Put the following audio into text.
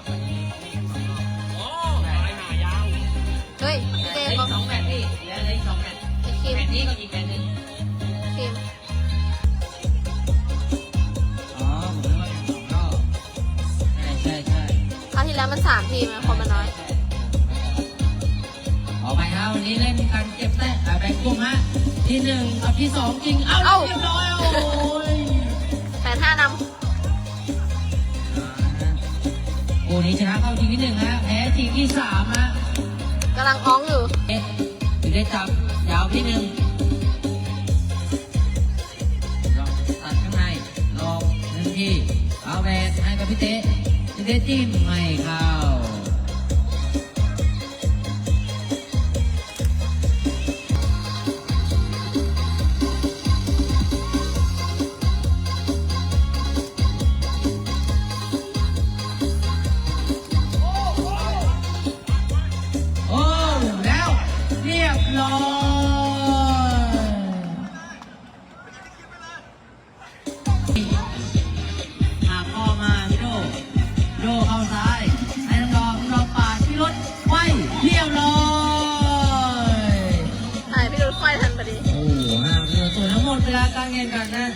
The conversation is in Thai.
ครับวันนี้เล่นกันสองรอบโอ้ลายหายาวเฮ้ยพี่เต้เหลือสองแมตช์พี่เหลือเลืออีกสองแมตช์ไอ้คิมแมตช์นี้กับอีกแมตช์หนึงคิมอ๋อผมนึกว่าอย่างสองรอบใช่ใช่ใช่คราวที่แล้วมันสามทีมนะคนมันน้อย ออกไปฮะวันนี้เล่นกันเก็บแต้มแบ่งกลุ่มฮะที่หนึ่งกับที่สองจริง เอ้าเอ้า เรียบร้อย นี้ชนะเข้าทีมที่หนึ่งฮะแพ้ทีมที่สามฮะำกำลังอ้องอยู่เอ๊ะถึงได้จับยาวที่หนึ่งลองตัดข้างในลองหนึ่งทีเอาแบนให้กับพี่เต้พี่เต้จิ้มไม่เข้า รียบร้อยหากพ่อมาพี่โด โดเข้าซ้ายให้น้องดอมน้องดอมปาดพี่รถไว้เรียบร้อยใช่พี่ดูค่อยทันพอดี โอ้โหห้าเรือส่วนทั้งหมดเวลาการแข่งขันนะ